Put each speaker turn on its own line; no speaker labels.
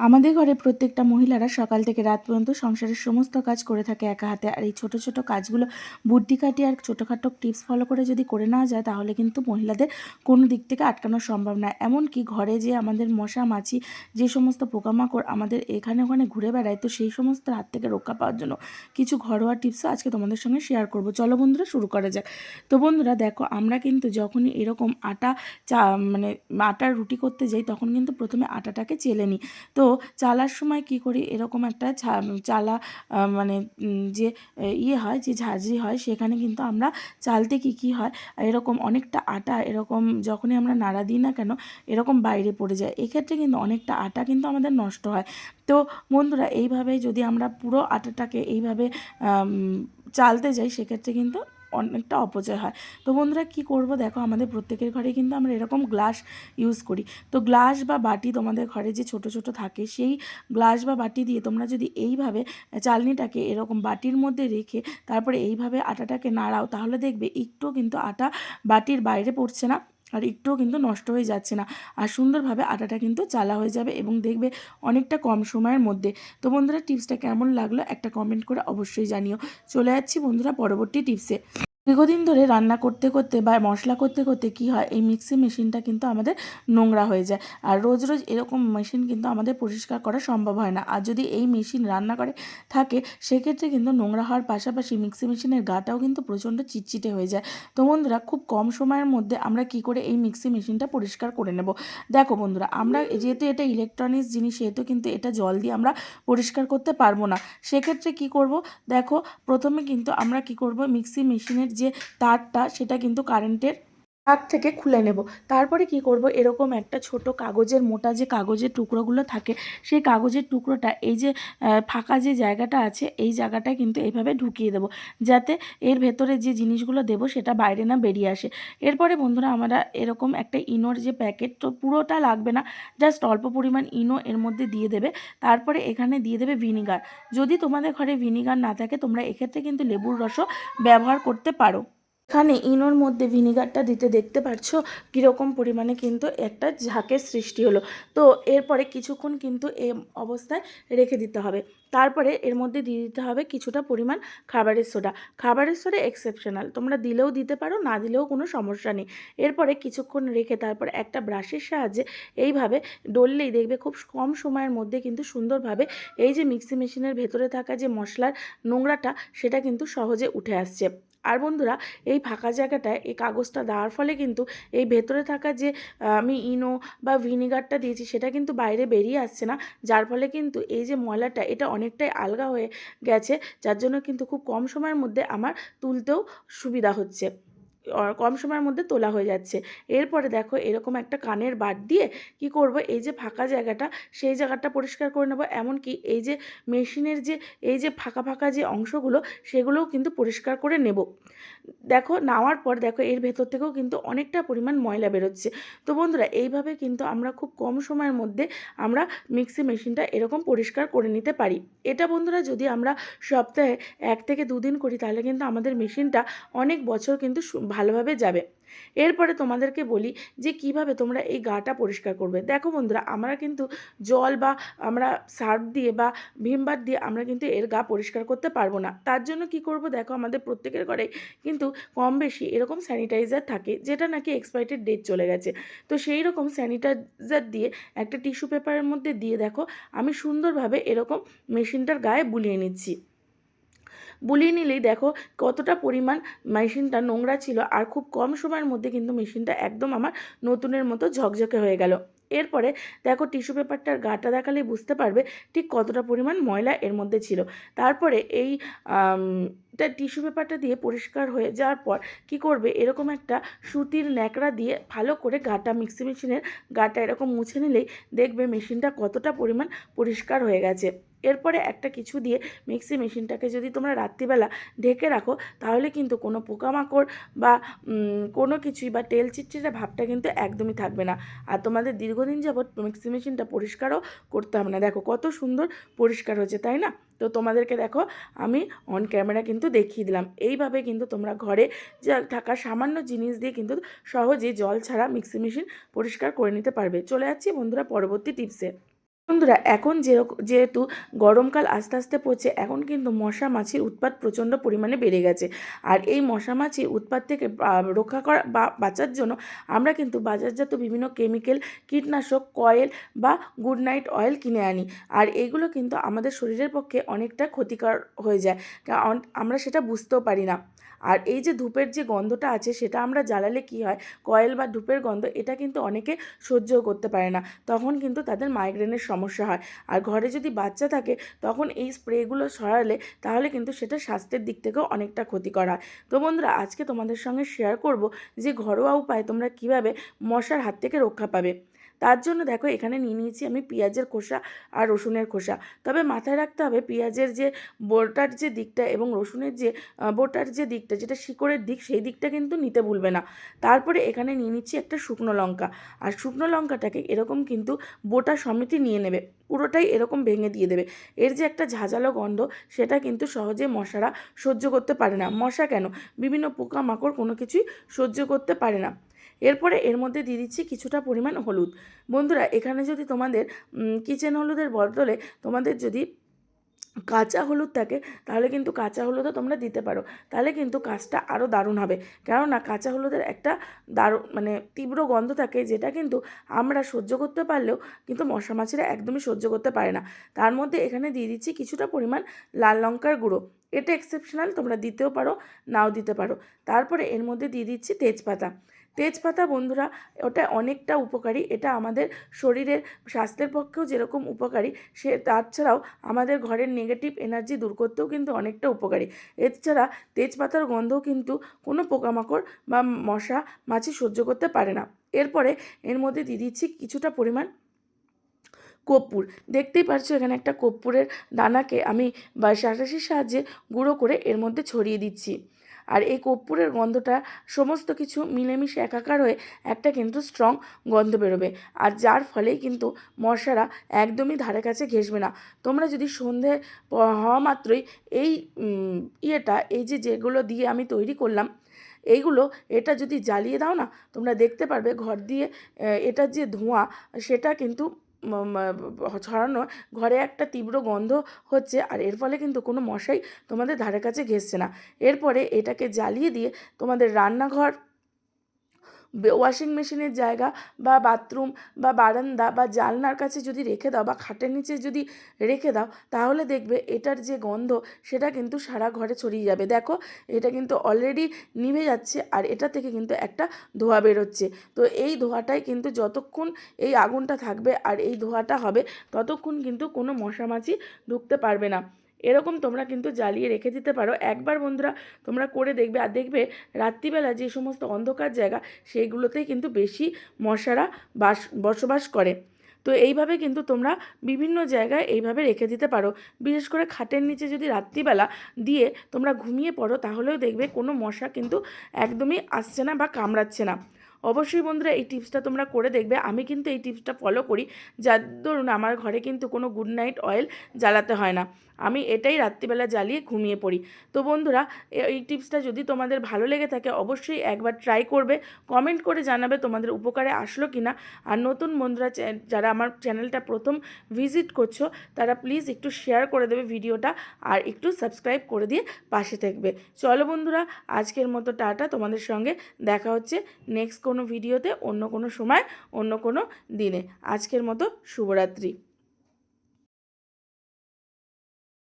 আমাদের ঘরে প্রত্যেকটা মহিলারা সকাল থেকে রাত পর্যন্ত সংসারের সমস্ত কাজ করে থাকে একা হাতে। আর এই ছোট ছোট কাজগুলো বুদ্ধি কাটিয়ে আর ছোটোখাটো টিপস ফলো করে যদি করে নেওয়া যায়, তাহলে কিন্তু মহিলাদের কোনো দিক থেকে আটকানো সম্ভব না। এমনকি ঘরে যে আমাদের মশা, মাছি যে সমস্ত পোকামাকড় আমাদের এখানে ওখানে ঘুরে বেড়ায়, তো সেই সমস্ত হাত থেকে রক্ষা পাওয়ার জন্য কিছু ঘরোয়া টিপসও আজকে তোমাদের সঙ্গে শেয়ার করব। চলো বন্ধুরা, শুরু করা যাক। তো বন্ধুরা, দেখো, আমরা কিন্তু যখনই এরকম আটা চা মানে আটার রুটি করতে যাই, তখন কিন্তু প্রথমে আটাটাকে চেলে নিই। তো চালার সময় কি করি? এরকম একটা চালা মানে যে ইয়ে হয়, যে ঝাঁঝরি হয়, সেখানে কিন্তু আমরা চালতে কি কি হয়? এরকম অনেকটা আটা, এরকম যখনই আমরা নাড়া দিই না কেন, এরকম বাইরে পড়ে যায়। এক্ষেত্রে কিন্তু অনেকটা আটা কিন্তু আমাদের নষ্ট হয়। তো বন্ধুরা এইভাবে যদি আমরা পুরো আটাটাকে এইভাবে চালতে যাই, সেক্ষেত্রে কিন্তু অনেকটা অপচয় হয়। তো বন্ধুরা কি করব? দেখো আমাদের প্রত্যেকের ঘরে কিন্তু আমরা এরকম গ্লাস ইউজ করি। তো গ্লাস বা বাটি তোমাদের ঘরে যে ছোট ছোট থাকে, সেই গ্লাস বা বাটি দিয়ে তোমরা যদি এইভাবে চালনিটাকে এরকম বাটির মধ্যে রেখে তারপরে এইভাবে আটাটাকে নাড়াও, তাহলে দেখবে একটু কিন্তু আটা বাটির বাইরে পড়ছে না আর একটুও কিন্তু নষ্ট হয়ে যাচ্ছে না। আর সুন্দরভাবে আটাটা কিন্তু চালা হয়ে যাবে এবং দেখবে অনেকটা কম সময়ের মধ্যে। তো বন্ধুরা টিপসটা কেমন লাগল? একটা কমেন্ট করে অবশ্যই জানিও। চলে যাচ্ছি বন্ধুরা পরবর্তী টিপসে দীর্ঘদিন ধরে রান্না করতে করতে বা মশলা করতে করতে কি হয়? এই মিক্সি মেশিনটা কিন্তু আমাদের নোংরা হয়ে যায়। আর রোজ রোজ এরকম মেশিন কিন্তু আমাদের পরিষ্কার করা সম্ভব হয় না। আর যদি এই মেশিন রান্না করে, থাকে, সেক্ষেত্রে কিন্তু নোংরা হওয়ার পাশাপাশি মিক্সি মেশিনের গাটাও কিন্তু প্রচণ্ড চিটচিটে হয়ে যায়। তো বন্ধুরা, খুব কম সময়ের মধ্যে আমরা কি করে এই মিক্সি মেশিনটা পরিষ্কার করে নেব? দেখো বন্ধুরা, আমরা যেহেতু এটা ইলেকট্রনিক্স জিনিস, সেহেতু কিন্তু এটা জল দিয়ে আমরা পরিষ্কার করতে পারব না। সেক্ষেত্রে কি করব? দেখো, প্রথমে কিন্তু আমরা কি করব? মিক্সি মেশিনের যে তারটা সেটা কিন্তু কারেন্টের তার থেকে খুলে নেব। তারপরে কি করব? এরকম একটা ছোট কাগজের মোটা যে কাগজের টুকরোগুলো থাকে, সেই কাগজের টুকরোটা, এই যে ফাঁকা যে জায়গাটা আছে, এই জায়গাটা কিন্তু এইভাবে ঢুকিয়ে দেব। যাতে এর ভেতরে যে জিনিসগুলো দেব, সেটা বাইরে না বেরিয়ে আসে। এরপরে বন্ধুরা, আমরা এরকম একটা ইনোর যে প্যাকেট, তো পুরোটা লাগবে না, জাস্ট অল্প পরিমাণ ইনো এর মধ্যে দিয়ে দেবে। তারপরে এখানে দিয়ে দেবে ভিনিগার। যদি তোমাদের ঘরে ভিনিগার না থাকে, তোমরা এক্ষেত্রে কিন্তু লেবুর রসও ব্যবহার করতে পারো। এখানে ইনোর মধ্যে ভিনিগারটা দিতে দেখতে পাচ্ছ কীরকম পরিমাণে কিন্তু একটা ঝাঁকের সৃষ্টি হলো। তো এরপরে কিছুক্ষণ কিন্তু এ অবস্থায় রেখে দিতে হবে। তারপরে এর মধ্যে দিয়ে দিতে হবে কিছুটা পরিমাণ খাবারের সোডা। খাবারের সোডা এক্সেপশনাল তোমরা দিলেও দিতে পারো, না দিলেও কোনো সমস্যা নেই। এরপরে কিছুক্ষণ রেখে তারপর একটা ব্রাশের সাহায্যে এইভাবে ডললেই দেখবে খুব কম সময়ের মধ্যে কিন্তু সুন্দরভাবে এই যে মিক্সি মেশিনের ভেতরে থাকা যে মশলার নোংরাটা, সেটা কিন্তু সহজে উঠে আসছে। আর বন্ধুরা, এই ফাঁকা জায়গাটায় এই কাগজটা দেওয়ার ফলে কিন্তু এই ভেতরে থাকা যে আমি ইনো বা ভিনিগারটা দিয়েছি, সেটা কিন্তু বাইরে বেরিয়ে আসছে না। যার ফলে কিন্তু এই যে ময়লাটা, এটা অনেকটাই আলগা হয়ে গেছে, যার জন্য কিন্তু খুব কম সময়ের মধ্যে আমার তুলতেও সুবিধা হচ্ছে। কম সময়ের মধ্যে তোলা হয়ে যাচ্ছে। এরপরে দেখো এরকম একটা কানের বাদ দিয়ে কি করব? এই যে ফাঁকা জায়গাটা, সেই জায়গাটা পরিষ্কার করে নেব। এমনকি এই যে মেশিনের যে, এই যে ফাঁকা ফাঁকা যে অংশগুলো, সেগুলোও কিন্তু পরিষ্কার করে নেব। দেখো নেওয়ার পর দেখো এর ভেতর থেকেও কিন্তু অনেকটা পরিমাণ ময়লা বেরোচ্ছে। তো বন্ধুরা, এইভাবে কিন্তু আমরা খুব কম সময়ের মধ্যে আমরা মিক্সি মেশিনটা এরকম পরিষ্কার করে নিতে পারি। এটা বন্ধুরা যদি আমরা সপ্তাহে এক থেকে দুদিন করি, তাহলে কিন্তু আমাদের মেশিনটা অনেক বছর কিন্তু ভালোভাবে যাবে। এরপরে তোমাদেরকে বলি যে কীভাবে তোমরা এই গাটা পরিষ্কার করবে। দেখো বন্ধুরা, আমরা কিন্তু জল বা আমরা সার্ফ দিয়ে বা ভিমবার দিয়ে আমরা কিন্তু এর গা পরিষ্কার করতে পারব না। তার জন্য কি করব দেখো, আমাদের প্রত্যেকের ঘরে কিন্তু কম বেশি এরকম স্যানিটাইজার থাকে, যেটা নাকি এক্সপায়ার্টেড ডেট চলে গেছে। তো সেই রকম স্যানিটাইজার দিয়ে একটা টিস্যু পেপারের মধ্যে দিয়ে দেখো, আমি সুন্দরভাবে এরকম মেশিনটার গায়ে বুলিয়ে নিচ্ছি। বুলিয়ে নিলেই দেখো কতটা পরিমাণ মেশিনটা নোংরা ছিল আর খুব কম সময়ের মধ্যে কিন্তু মেশিনটা একদম আমার নতুনের মতো ঝকঝকে হয়ে গেল। এরপরে দেখো টিস্যু পেপারটার গাটা দেখালেই বুঝতে পারবে ঠিক কতটা পরিমাণ ময়লা এর মধ্যে ছিল। তারপরে এই টিস্যু পেপারটা দিয়ে পরিষ্কার হয়ে যাওয়ার পর কি করবে? এরকম একটা সুতির ন্যাকড়া দিয়ে ভালো করে গাটা, মিক্সি মেশিনের গাটা এরকম মুছে নিলেই দেখবে মেশিনটা কতটা পরিমাণ পরিষ্কার হয়ে গেছে। এরপরে একটা কিছু দিয়ে মিক্সি মেশিনটাকে যদি তোমরা রাত্রিবেলা ঢেকে রাখো, তাহলে কিন্তু কোনো পোকামাকড় বা কোনো কিছুই বা তেল চিটচিটে ভাবটা কিন্তু একদমই থাকবে না। আর তোমাদের দীর্ঘদিন যাবৎ মিক্সি মেশিনটা পরিষ্কারও করতে হবে না। দেখো কত সুন্দর পরিষ্কার হয়েছে, তাই না? তো তোমাদেরকে দেখো, আমি অন ক্যামেরা কিন্তু দেখিয়ে দিলাম। এইভাবে কিন্তু তোমরা ঘরে থাকা সামান্য জিনিস দিয়ে কিন্তু সহজে জল ছাড়া মিক্সি মেশিন পরিষ্কার করে নিতে পারবে। চলে যাচ্ছি বন্ধুরা পরবর্তী টিপসে। বন্ধুরা, এখন যেহেতু গরমকাল আস্তে আস্তে পড়ছে, এখন কিন্তু মশা মাছির উৎপাত প্রচণ্ড পরিমাণে বেড়ে গেছে। আর এই মশা মাছির উৎপাত থেকে রক্ষা করা বা, বাঁচার জন্য আমরা কিন্তু বাজারজাত বিভিন্ন কেমিক্যাল, কীটনাশক, কয়েল বা গুড নাইট অয়েল কিনে আনি। আর এইগুলো কিন্তু আমাদের শরীরের পক্ষে অনেকটা ক্ষতিকর হয়ে যায়। আমরা সেটা বুঝতেও পারি না। আর এই যে ধূপের যে গন্ধটা আছে সেটা আমরা জ্বালালে কি হয়? কয়েল বা ধূপের গন্ধ এটা কিন্তু অনেকে সহ্য করতে পারে না। তখন কিন্তু তাদের মাইগ্রেনের সমস্যা হয়। আর ঘরে যদি বাচ্চা থাকে, তখন এই স্প্রেগুলো সরালে তাহলে কিন্তু সেটা স্বাস্থ্যের দিক থেকেও অনেকটা ক্ষতিকর হয়। তো বন্ধুরা, আজকে তোমাদের সঙ্গে শেয়ার করব যে ঘরোয়া উপায় তোমরা কীভাবে মশার হাত থেকে রক্ষা পাবে। তার জন্য দেখো এখানে নিয়ে নিয়েছি আমি পেঁয়াজের খোসা আর রসুনের খোসা। তবে মাথায় রাখতে হবে পেঁয়াজের যে বোটার যে দিকটা এবং রসুনের যে বোটার যে দিকটা যেটা শিকড়ের দিক সেই দিকটা কিন্তু নিতে ভুলবে না। তারপরে এখানে নিয়ে নিচ্ছি একটা শুকনো লঙ্কা। আর শুকনো লঙ্কাটাকে এরকম কিন্তু বোটা সমিতি নিয়ে নেবে, পুরোটাই এরকম ভেঙে দিয়ে দেবে। এর যে একটা ঝাঁঝালো গন্ধ সেটা কিন্তু সহজে মশারা সহ্য করতে পারে না। মশা কেন? বিভিন্ন পোকামাকড় কোনো কিছুই সহ্য করতে পারে না। এরপরে এর মধ্যে দিয়ে দিচ্ছি কিছুটা পরিমাণ হলুদ। বন্ধুরা, এখানে যদি তোমাদের কিচেন হলুদের বদলে তোমাদের যদি কাঁচা হলুদ থাকে, তাহলে কিন্তু কাঁচা হলুদও তোমরা দিতে পারো। তাহলে কিন্তু কাজটা আরও দারুণ হবে। কেননা কাঁচা হলুদের একটা দারুণ মানে তীব্র গন্ধ থাকে, যেটা কিন্তু আমরা সহ্য করতে পারলেও কিন্তু মশা মাছিরা একদমই সহ্য করতে পারে না। তার মধ্যে এখানে দিয়ে দিচ্ছি কিছুটা পরিমাণ লাল লঙ্কার গুঁড়ো। এটা এক্সেপশনাল তোমরা দিতেও পারো, নাও দিতে পারো। তারপরে এর মধ্যে দিয়ে দিচ্ছি তেজপাতা। তেজপাতা বন্ধুরা, ওটা অনেকটা উপকারী। এটা আমাদের শরীরের স্বাস্থ্যের পক্ষেও যেরকম উপকারী, সে তাছাড়াও আমাদের ঘরের নেগেটিভ এনার্জি দূর করতেও কিন্তু অনেকটা উপকারী। এছাড়া তেজপাতার গন্ধও কিন্তু কোনো পোকামাকড় বা মশা, মাছি সহ্য করতে পারে না। এরপরে এর মধ্যে দিয়ে দিচ্ছি কিছুটা পরিমাণ কর্পূর। দেখতেই পাচ্ছ এখানে একটা কর্পূরের দানাকে আমি বা সাহায্যে গুঁড়ো করে এর মধ্যে ছড়িয়ে দিচ্ছি। আর এই কর্পূরের গন্ধটা সমস্ত কিছু মিলেমিশে একাকার হয়ে একটা কিন্তু স্ট্রং গন্ধ বেরোবে। আর যার ফলেই কিন্তু মশারা একদমই ধারে কাছে ঘেসবে না। তোমরা যদি সন্ধে হওয়া মাত্রই এই ইয়েটা, এই যে যেগুলো দিয়ে আমি তৈরি করলাম, এইগুলো এটা যদি জ্বালিয়ে দাও না, তোমরা দেখতে পারবে ঘর দিয়ে এটার যে ধোঁয়া, সেটা কিন্তু ছড়ানো, ঘরে একটা তীব্র গন্ধ হচ্ছে আর এর ফলে কিন্তু কোনো মশাই তোমাদের ধারে কাছে ঘেসছে না। এরপরে এটাকে জ্বালিয়ে দিয়ে তোমাদের রান্নাঘর ওয়াশিং মেশিনের জায়গা বা বাথরুম বা বারান্দা বা জানলার কাছে যদি রেখে দাও বা খাটের নিচে যদি রেখে দাও, তাহলে দেখবে এটার যে গন্ধ, সেটা কিন্তু সারা ঘরে ছড়িয়ে যাবে। দেখো, এটা কিন্তু অলরেডি নিভে যাচ্ছে আর এটা থেকে কিন্তু একটা ধোঁয়া বেরোচ্ছে। তো এই ধোঁয়াটাই কিন্তু যতক্ষণ এই আগুনটা থাকবে আর এই ধোঁয়াটা হবে, ততক্ষণ কিন্তু কোনো মশামাছি ঢুকতে পারবে না। এরকম তোমরা কিন্তু জ্বালিয়ে রেখে দিতে পারো। একবার বন্ধুরা তোমরা করে দেখবে আর দেখবে রাত্রিবেলা যে সমস্ত অন্ধকার জায়গা সেইগুলোতেই কিন্তু বেশি মশারা বাস, বসবাস করে। তো এইভাবে কিন্তু তোমরা বিভিন্ন জায়গায় এইভাবে রেখে দিতে পারো। বিশেষ করে খাটের নিচে যদি রাত্রিবেলা দিয়ে তোমরা ঘুমিয়ে পড়ো, তাহলেও দেখবে কোনো মশা কিন্তু একদমই আসছে না বা কামড়াচ্ছে না। অবশ্যই বন্ধুরা এই টিপসটা তোমরা করে দেখবে। আমি কিন্তু এই টিপসটা ফলো করি। যার দরুন আমার ঘরে কিন্তু কোনো গুড নাইট অয়েল জ্বালাতে হয় না। আমি এটাই রাত্রিবেলা জ্বালিয়ে ঘুমিয়ে পড়ি। তো বন্ধুরা এই টিপসটা যদি তোমাদের ভালো লেগে থাকে, অবশ্যই একবার ট্রাই করবে। কমেন্ট করে জানাবে তোমাদের উপকারে আসলো কি না আর নতুন বন্ধুরা যারা আমার চ্যানেলটা প্রথম ভিজিট করছ, তারা প্লিজ একটু শেয়ার করে দেবে ভিডিওটা আর একটু সাবস্ক্রাইব করে দিয়ে পাশে থাকবে। চলো বন্ধুরা, আজকের মতো টাটা। তোমাদের সঙ্গে দেখা হচ্ছে নেক্সট কোনো ভিডিওতে অন্য কোনো সময় অন্য কোনো দিনে। আজকের মতো শুভরাত্রি।